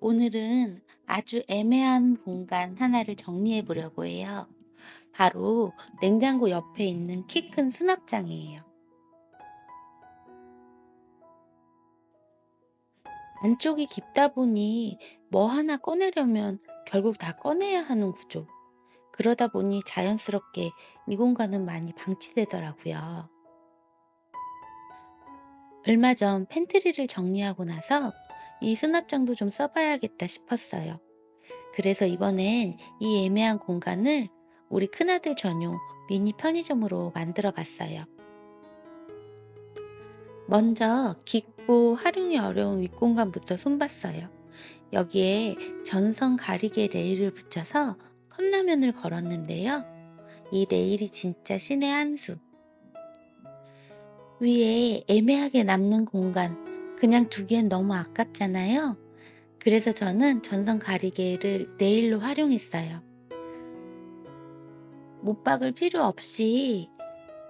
오늘은 아주 애매한 공간 하나를 정리해 보려고 해요. 바로 냉장고 옆에 있는 키 큰 수납장이에요. 안쪽이 깊다 보니 뭐 하나 꺼내려면 결국 다 꺼내야 하는 구조. 그러다 보니 자연스럽게 이 공간은 많이 방치되더라고요. 얼마 전 팬트리를 정리하고 나서 이 수납장도 좀 써봐야겠다 싶었어요. 그래서 이번엔 이 애매한 공간을 우리 큰아들 전용 미니 편의점으로 만들어 봤어요. 먼저 깊고 활용이 어려운 윗공간부터 손봤어요. 여기에 전선 가리개 레일을 붙여서 컵라면을 걸었는데요. 이 레일이 진짜 신의 한 수. 위에 애매하게 남는 공간, 그냥 두기엔 너무 아깝잖아요. 그래서 저는 전선 가리개를 네일로 활용했어요. 못 박을 필요 없이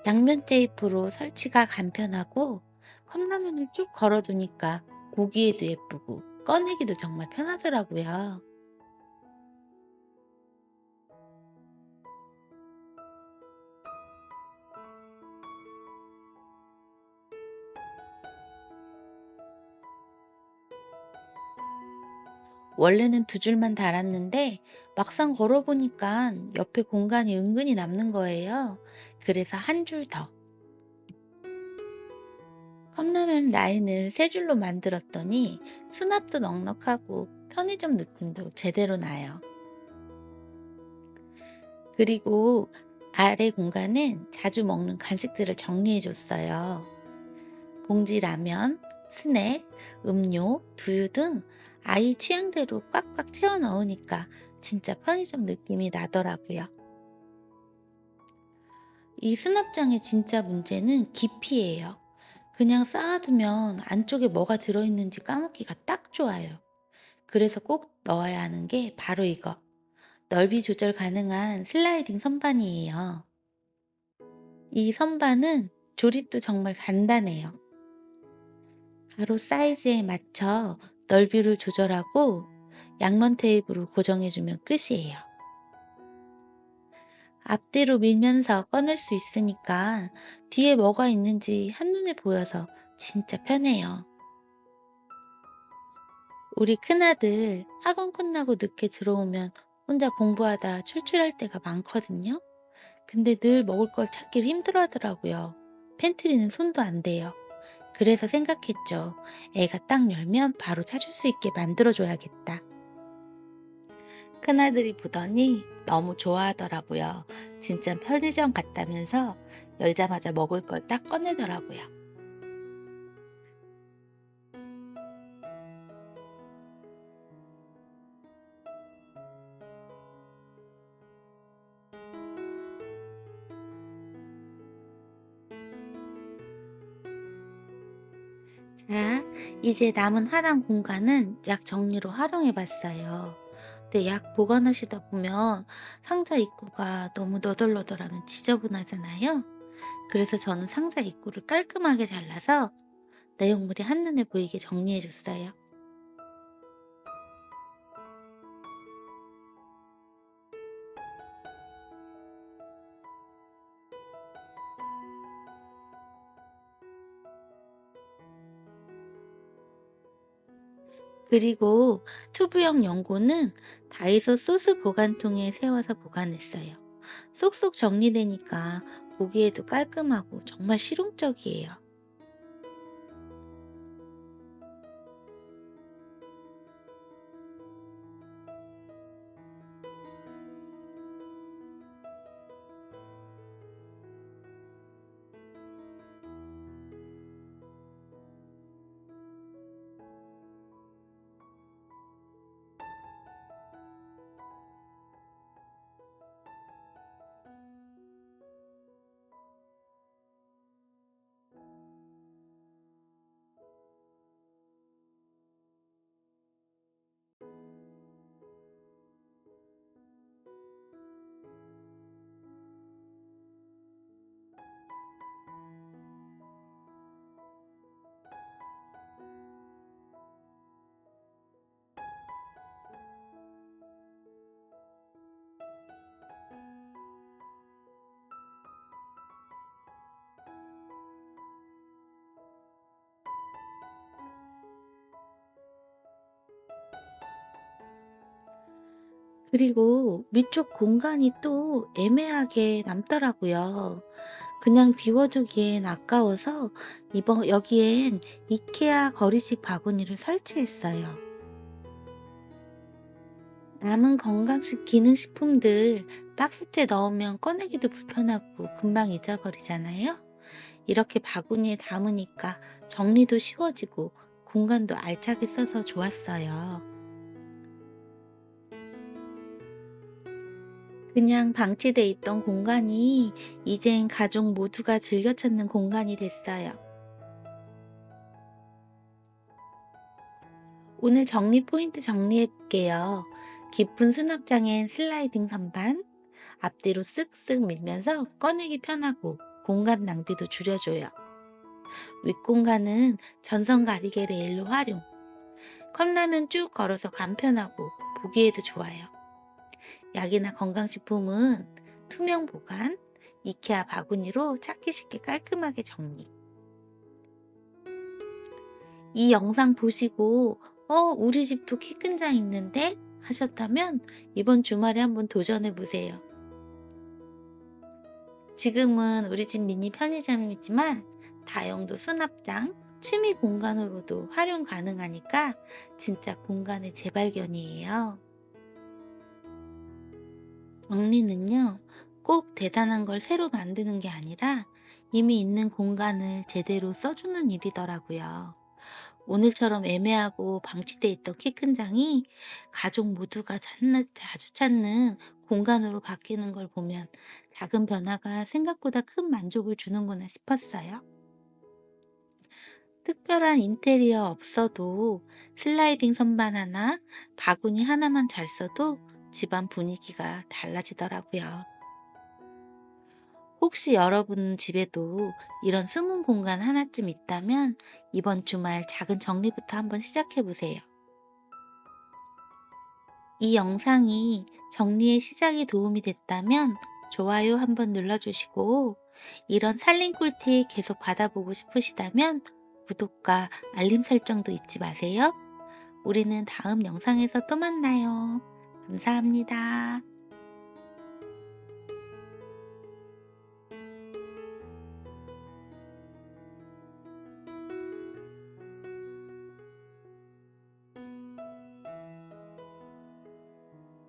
양면 테이프로 설치가 간편하고 컵라면을 쭉 걸어두니까 보기에도 예쁘고 꺼내기도 정말 편하더라고요. 원래는 두 줄만 달았는데 막상 걸어보니까 옆에 공간이 은근히 남는 거예요. 그래서 한 줄 더. 컵라면 라인을 세 줄로 만들었더니 수납도 넉넉하고 편의점 느낌도 제대로 나요. 그리고 아래 공간은 자주 먹는 간식들을 정리해 줬어요. 봉지 라면, 스낵, 음료, 두유 등 아이 취향대로 꽉꽉 채워 넣으니까 진짜 편의점 느낌이 나더라고요. 이 수납장의 진짜 문제는 깊이예요. 그냥 쌓아두면 안쪽에 뭐가 들어있는지 까먹기가 딱 좋아요. 그래서 꼭 넣어야 하는 게 바로 이거. 넓이 조절 가능한 슬라이딩 선반이에요. 이 선반은 조립도 정말 간단해요. 가로 사이즈에 맞춰 넓이를 조절하고 양면 테이프로 고정해주면 끝이에요. 앞뒤로 밀면서 꺼낼 수 있으니까 뒤에 뭐가 있는지 한눈에 보여서 진짜 편해요. 우리 큰아들 학원 끝나고 늦게 들어오면 혼자 공부하다 출출할 때가 많거든요. 근데 늘 먹을 걸 찾기를 힘들어 하더라고요. 팬트리는 손도 안 대요. 그래서 생각했죠. 애가 딱 열면 바로 찾을 수 있게 만들어줘야겠다. 큰아들이 보더니 너무 좋아하더라고요. 진짜 편의점 갔다면서 열자마자 먹을 걸 딱 꺼내더라고요. 자, 이제 남은 하단 공간은 약 정리로 활용해 봤어요. 근데 약 보관하시다 보면 상자 입구가 너무 너덜너덜하면 지저분하잖아요. 그래서 저는 상자 입구를 깔끔하게 잘라서 내용물이 한눈에 보이게 정리해 줬어요. 그리고 튜브형 연고는 다이소 소스 보관통에 세워서 보관했어요. 쏙쏙 정리되니까 보기에도 깔끔하고 정말 실용적이에요. 그리고 위쪽 공간이 또 애매하게 남더라고요. 그냥 비워두기엔 아까워서 이번 여기엔 이케아 거리식 바구니를 설치했어요. 남은 건강식 기능식품들 박스째 넣으면 꺼내기도 불편하고 금방 잊어버리잖아요. 이렇게 바구니에 담으니까 정리도 쉬워지고 공간도 알차게 써서 좋았어요. 그냥 방치돼 있던 공간이 이젠 가족 모두가 즐겨 찾는 공간이 됐어요. 오늘 정리 포인트 정리해 볼게요. 깊은 수납장엔 슬라이딩 선반, 앞뒤로 쓱쓱 밀면서 꺼내기 편하고 공간 낭비도 줄여줘요. 윗공간은 전선 가리개 레일로 활용. 컵라면 쭉 걸어서 간편하고 보기에도 좋아요. 약이나 건강식품은 투명 보관, 이케아 바구니로 찾기 쉽게 깔끔하게 정리. 이 영상 보시고 어 우리 집도 키 큰 장 있는데 하셨다면 이번 주말에 한번 도전해 보세요. 지금은 우리 집 미니 편의점이지만 다용도 수납장, 취미 공간으로도 활용 가능하니까 진짜 공간의 재발견이에요. 정리는요, 꼭 대단한 걸 새로 만드는 게 아니라 이미 있는 공간을 제대로 써주는 일이더라고요. 오늘처럼 애매하고 방치돼 있던 키 큰 장이 가족 모두가 찾는, 자주 찾는 공간으로 바뀌는 걸 보면 작은 변화가 생각보다 큰 만족을 주는구나 싶었어요. 특별한 인테리어 없어도 슬라이딩 선반 하나, 바구니 하나만 잘 써도 집안 분위기가 달라지더라고요. 혹시 여러분 집에도 이런 숨은 공간 하나쯤 있다면 이번 주말 작은 정리부터 한번 시작해 보세요. 이 영상이 정리의 시작에 도움이 됐다면 좋아요 한번 눌러주시고 이런 살림 꿀팁 계속 받아보고 싶으시다면 구독과 알림 설정도 잊지 마세요. 우리는 다음 영상에서 또 만나요. 감사합니다.